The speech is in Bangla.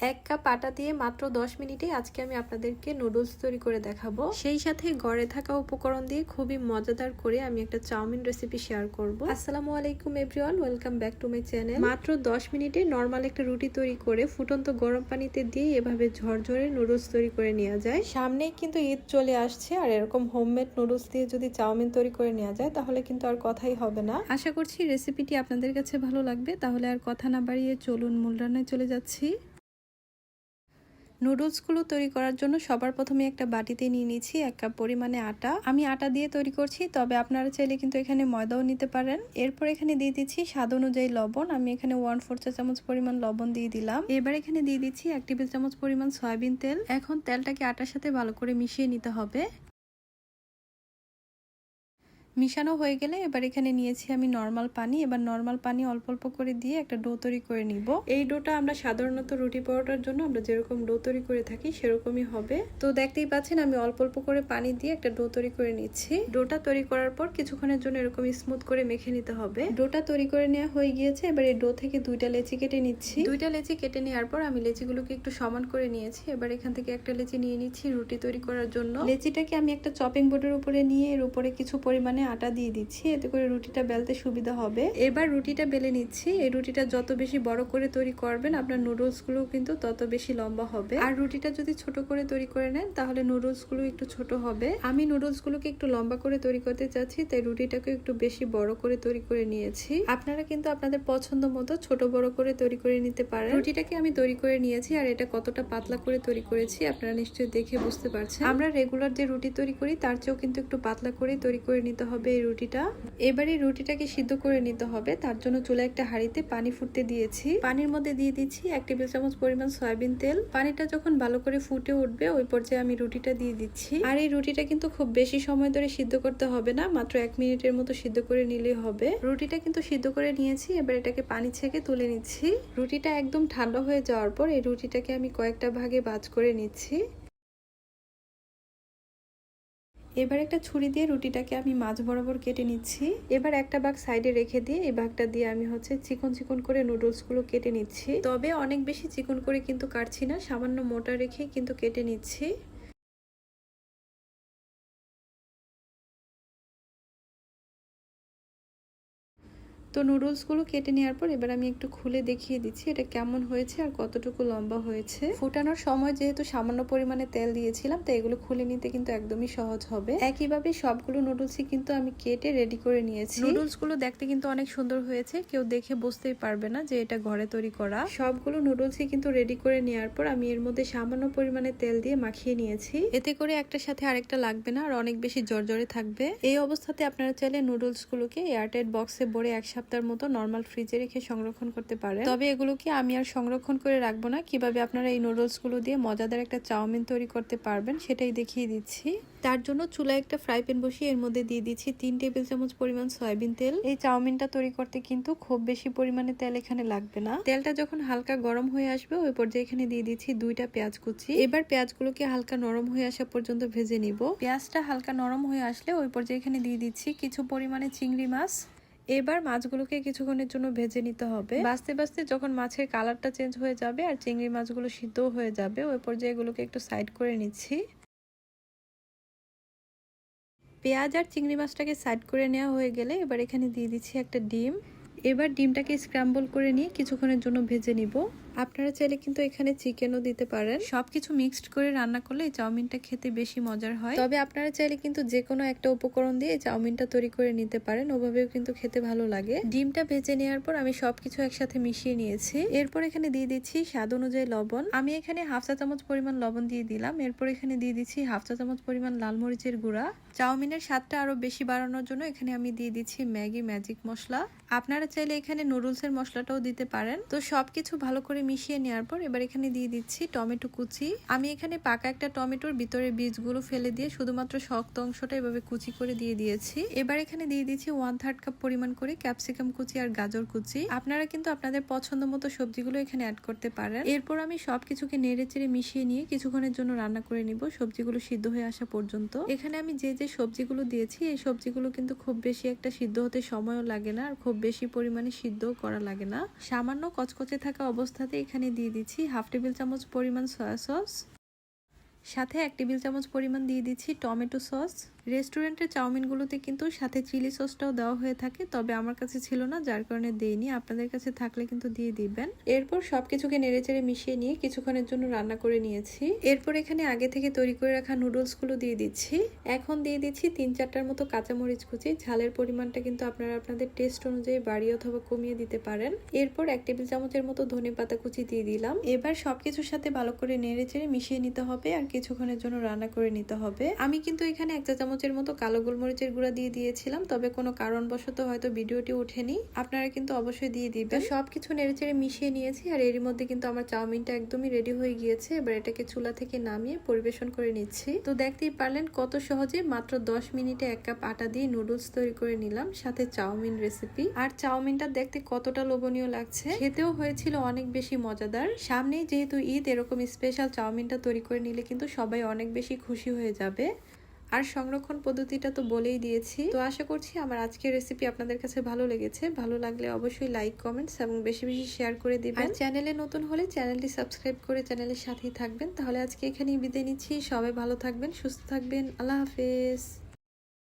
এক কাপ আটা দিয়ে মাত্র দশ মিনিটে আজকে আমি আপনাদেরকে নুডলস তৈরি করে দেখাবো। সেই সাথে ঘরে থাকা উপকরণ দিয়ে খুবই মজাদার করে আমি একটা চাউমিন রেসিপি শেয়ার করব। আসসালামু আলাইকুম everyone welcome back to my channel মাত্র দশ মিনিটে নর্মাল একটা রুটি তৈরি করে ফুটন্ত গরম পানিতে দিয়ে এভাবে ঝরঝরে নুডলস তৈরি করে নেওয়া যায়। সামনেই কিন্তু ঈদ চলে আসছে আর এরকম হোমমেড নুডলস দিয়ে যদি চাউমিন তৈরি করে নেওয়া যায়, তাহলে কিন্তু আর কথাই হবে না। আশা করছি রেসিপিটি আপনাদের কাছে ভালো লাগবে, তাহলে আর কথা না বাড়িয়ে চলুন মূল রান্নায় চলে যাচ্ছি। নুডলসগুলো তৈরি করার জন্য সবার প্রথমে একটা বাটিতে নিয়ে নিয়েছি, এক কাপ পরিমাণে আটা। আমি আটা দিয়ে তৈরি করছি, তবে আপনারা চাইলে কিন্তু এখানে ময়দাও নিতে পারেন। এরপর এখানে দিয়ে দিচ্ছি স্বাদ অনুযায়ী লবণ। আমি এখানে ওয়ান ফোর চা চামচ পরিমাণ লবণ দিয়ে দিলাম। এবার এখানে দিয়ে দিচ্ছি এক টেবিল চামচ পরিমাণ সয়াবিন তেল। এখন তেলটাকে আটার সাথে ভালো করে মিশিয়ে নিতে হবে। মিশানো হয়ে গেলে এবার এখানে নিয়েছি আমি নর্মাল পানি। এবার নর্মাল পানি অল্প অল্প করে দিয়ে একটা ডো তৈরি করে নিব। এই ডোটা আমরা সাধারণত রুটি পরোটার জন্য আমরা যেরকম ডো তৈরি করে থাকি সেরকমই হবে। তো দেখতেই পাচ্ছেন আমি অল্প অল্প করে পানি দিয়ে একটা ডো তৈরি করে নিচ্ছি। ডোটা তৈরি করার পর কিছুক্ষণের জন্য এরকম স্মুথ করে মেখে নিতে হবে। ডোটা তৈরি করে নেওয়া হয়ে গিয়েছে। এবার এই ডো থেকে দুইটা লেচি কেটে নিচ্ছি। দুইটা লেচি কেটে নেওয়ার পর আমি লেচিগুলোকে একটু সমান করে নিয়েছি। এবার এখান থেকে একটা লেচি নিয়ে নিচ্ছি রুটি তৈরি করার জন্য। লেচিটাকে আমি একটা চপিং বোর্ডের উপরে নিয়ে এর উপরে কিছু পরিমাণে আটা দিয়ে দিচ্ছি, এতে করে রুটিটা বেলতে সুবিধা হবে। এবার রুটিটা বেলে নিচ্ছি। এই রুটিটা যত বেশি বড় করে তৈরি করবেন, আপনার নুডলসগুলো কিন্তু তত বেশি লম্বা হবে। আর রুটিটা যদি ছোট করে তৈরি করে নেন, তাহলে নুডলসগুলো একটু ছোট হবে। আমি নুডলস গুলোকে একটু লম্বা করে তৈরি করতে চাচ্ছি, তাই রুটিটাকে একটু বেশি বড় করে তৈরি করে নিয়েছি। আপনারা কিন্তু আপনাদের পছন্দ মতো ছোট বড় করে তৈরি করে নিতে পারেন। রুটিটাকে আমি তৈরি করে নিয়েছি, আর এটা কতটা পাতলা করে তৈরি করেছি, আপনারা নিশ্চয়ই দেখে বুঝতে পারছেন। আমরা রেগুলার যে রুটি তৈরি করি, তার চেয়েও কিন্তু একটু পাতলা করে তৈরি করে নিতে হবে। এই রুটিটা। এবারে রুটিটাকে সিদ্ধ করে নিতে হবে। তার জন্য চুলা একটা হাঁড়িতে পানি ফুটতে দিয়েছি। পানির মধ্যে দিয়ে দিচ্ছি এক টেবিল চামচ পরিমাণ সয়াবিন তেল। পানিটা যখন ভালো করে ফুটে উঠবে, ওই পর্যায়ে আমি রুটিটা দিয়ে দিচ্ছি। আর এই রুটিটা কিন্তু খুব বেশি সময় ধরে সিদ্ধ করতে হবে না, মাত্র এক মিনিটের মতো সিদ্ধ করে নিলেই হবে। রুটিটা কিন্তু সিদ্ধ করে নিয়েছি, এবার এটাকে পানি ছেঁকে তুলে নিচ্ছি। রুটিটা একদম ঠান্ডা হয়ে যাওয়ার পর এই রুটিটাকে আমি কয়েকটা ভাগে ভাজ করে নিচ্ছি। এবার একটা ছুরি দিয়ে রুটিটাকে আমি মাছ বরাবর কেটে নিচ্ছি। এবার একটা বাঘ সাইডে রেখে দিয়ে এই বাঘটা দিয়ে আমি হচ্ছে চিকন চিকন করে নুডলসগুলো কেটে নিচ্ছি। তবে অনেক বেশি চিকন করে কিন্তু কাটছি না, সামান্য মোটা রেখে কিন্তু কেটে নিচ্ছি। তো নুডলসগুলো কেটে নেওয়ার পর এবার আমি একটু খুলে দেখিয়ে দিচ্ছি এটা কেমন হয়েছে আর কতটুকু লম্বা হয়েছে। ফুটানোর সময় যেহেতু সামান্য পরিমাণে তেল দিয়েছিলাম তো এগুলো খুলে নিতে কিন্তু একদমই সহজ হবে। একইভাবে সবগুলো নুডলসই কিন্তু আমি কেটে রেডি করে নিয়েছি। নুডলসগুলো দেখতে কিন্তু অনেক সুন্দর হয়েছে কেউ দেখে বুঝতেই পারবে না যে এটা ঘরে তৈরি করা। সবগুলো নুডলসই কিন্তু রেডি করে নেওয়ার পর আমি এর মধ্যে সামান্য পরিমাণে তেল দিয়ে মাখিয়ে নিয়েছি। এতে করে একটার সাথে আরেকটা লাগবে না আর অনেক বেশি জর্জরে থাকবে। এই অবস্থাতে আপনারা চাইলে নুডলসগুলোকে এয়ারটাইট বক্সে ভরে এক সপ্তাহের মতো নর্মাল ফ্রিজে রেখে সংরক্ষণ করতে পারে তবে এগুলোকে আমি আর সংরক্ষণ করে রাখব না। কীভাবে আপনারা এই নুডলসগুলো দিয়ে মজাদার একটা চাউমিন তৈরি করতে পারবেন সেটাই দেখিয়ে দিচ্ছি। তার জন্য চুলায় একটা ফ্রাই প্যান বসিয়ে এর মধ্যে দিয়ে দিচ্ছি তিন টেবিল চামচ পরিমাণ সয়াবিন তেল। এই চাউমিনটা তৈরি করতে কিন্তু খুব বেশি পরিমাণে তেল এখানে লাগবে না। তেলটা যখন হালকা গরম হয়ে আসবে, ওই পর্যায়ে এখানে দিয়ে দিচ্ছি দুইটা পেঁয়াজ কুচি। এবার পেঁয়াজগুলোকে হালকা নরম হয়ে আসা পর্যন্ত ভেজে নিব। পেঁয়াজটা হালকা নরম হয়ে আসলে ওই পর্যায়ে এখানে দিয়ে দিচ্ছি কিছু পরিমাণে চিংড়ি মাছ। এবার মাছগুলোকে কিছুক্ষণের জন্য ভেজে নিতে হবে। বাঁচতে বাঁচতে যখন মাছের কালারটা চেঞ্জ হয়ে যাবে আর চিংড়ি মাছগুলো সিদ্ধ হয়ে যাবে, ওই পর্যায়ে এগুলোকে একটু সাইড করে নিচ্ছি। পেঁয়াজ আর চিংড়ি মাছটাকে সাইড করে নেওয়া হয়ে গেলে এবার এখানে দিয়ে দিচ্ছি একটা ডিম। এবার ডিমটাকে স্ক্র্যাম্বল করে নিয়ে কিছুক্ষণের জন্য ভেজে নিব। আপনারা চাইলে কিন্তু এখানে চিকেনও দিতে পারেন। সবকিছু মিক্সড করে রান্না করলে এই চাউমিনটা খেতে বেশি মজার হয়। তবে আপনারা চাইলে কিন্তু যে কোনো একটা উপকরণ দিয়ে এই চাউমিনটা তৈরি করে নিতে পারেন ওভাবেও কিন্তু খেতে ভালো লাগে। ডিমটা ভেজে নেওয়ার পর আমি সবকিছু একসাথে মিশিয়ে নিয়েছি। এরপর এখানে দিয়ে দিচ্ছি স্বাদ অনুযায়ী লবণ। আমি এখানে হাফ চা চামচ পরিমাণ লবণ দিয়ে দিলাম। এরপর এখানে দিয়ে দিচ্ছি হাফ চা চামচ পরিমাণ লাল মরিচের গুঁড়া। চাউমিনের স্বাদটা আরও বেশি বাড়ানোর জন্য এখানে আমি দিয়ে দিচ্ছি ম্যাগি ম্যাজিক মশলা। আপনারা চাইলে এখানে নুডলসের মশলাটাও দিতে পারেন। তো সবকিছু ভালো করে মিশিয়ে নেওয়ার পর এবার এখানে দিয়ে দিচ্ছি টমেটো কুচি। আমি এখানে পাকা একটা টমেটোর ভিতরে বীজগুলো ফেলে দিয়ে শুধুমাত্র শক্ত অংশটা এভাবে কুচি করে দিয়ে দিয়েছি। এবার এখানে দিয়ে দিচ্ছি ওয়ান থার্ড কাপ পরিমাণ করে ক্যাপসিকাম কুচি আর গাজর কুচি। আপনারা কিন্তু আপনাদের পছন্দ মতো সবজিগুলো এখানে অ্যাড করতে পারেন। এরপর আমি সবকিছুকে নেড়ে চেড়ে মিশিয়ে নিয়ে কিছুক্ষণের জন্য রান্না করে নিব, সবজিগুলো সিদ্ধ হয়ে আসা পর্যন্ত। এখানে আমি যে যে সবজিগুলো দিয়েছি, এই সবজিগুলো কিন্তু খুব বেশি একটা সিদ্ধ হতে সময়ও লাগে না আর খুব বেশি পরিমাণে সিদ্ধ করা লাগে না। সামান্য কচকচে থাকা অবস্থা সাথে এখানে দিয়ে দিচ্ছি হাফ টেবিল চামচ পরিমাণ সয়া সস, সাথে এক টেবিল চামচ পরিমাণ দিয়ে দিচ্ছি টমেটো সস রেস্টুরেন্টের চাউমিনগুলোতে কিন্তু সাথে চিলি সসটাও দেওয়া হয়ে থাকে, তবে আমার কাছে ছিল না, যার কারণে দেইনি। আপনাদের কাছে থাকলে কিন্তু দিয়ে দিবেন। এরপর সবকিছুকে নেড়েচেড়ে মিশিয়ে নিয়ে কিছুক্ষণের জন্য রান্না করে নিয়েছি। এরপর এখানে আগে থেকে তৈরি করে রাখা নুডলসগুলো দিয়ে দিচ্ছি। এখন দিয়ে দিচ্ছি তিন চারটার মতো কাঁচামরিচ কুচি। ঝালের পরিমাণটা কিন্তু আপনারা আপনাদের টেস্ট অনুযায়ী বাড়িয়ে অথবা কমিয়ে দিতে পারেন। এরপর এক টেবিল চামচের মতো ধনে পাতা কুচি দিয়ে দিলাম। এবার সবকিছুর সাথে ভালো করে নেড়েচেড়ে মিশিয়ে নিতে হবে আর কিছুক্ষণের জন্য রান্না করে নিতে হবে। আমি কিন্তু এখানে এক চা চামচের মতো কালো গোলমরিচের গুঁড়া দিয়ে দিয়েছিলাম, তবে কোনো কারণবশত হয়তো ভিডিওটি ওঠেনি। আপনারা কিন্তু অবশ্যই দিয়ে দিবেন। সবকিছু নেড়েচেড়ে মিশিয়ে নিয়েছি, আর এর মধ্যে কিন্তু আমার চাউমিনটা একদমই রেডি হয়ে গিয়েছে। এবার এটাকে চুলা থেকে নামিয়ে পরিবেশন করে নিচ্ছি। তো দেখতেই পারলেন কত সহজে মাত্র দশ মিনিটে এক কাপ আটা দিয়ে নুডলস তৈরি করে নিলাম, সাথে চাউমিন রেসিপি আর চাউমিনটা দেখতে কতটা লোভনীয় লাগছে। খেতেও হয়েছিল অনেক বেশি মজাদার। সামনেই যেহেতু ঈদ, এরকম স্পেশাল চাউমিনটা তৈরি করে নিলে কিন্তু সবাই অনেক বেশি খুশি হয়ে যাবে। আর সংরক্ষণ পদ্ধতিটা তো বলেই দিয়েছি। তো আশা করছি আমার আজকের রেসিপি আপনাদের কাছে ভালো লেগেছে। ভালো লাগলে অবশ্যই লাইক কমেন্টস এবং বেশি বেশি শেয়ার করে দিবেন। আর চ্যানেলে নতুন হলে চ্যানেলটি সাবস্ক্রাইব করে চ্যানেলের সাথেই থাকবেন। তাহলে আজকে এখানেই বিদায় নিচ্ছি। সবাই ভালো থাকবেন, সুস্থ থাকবেন। আল্লাহ হাফেজ।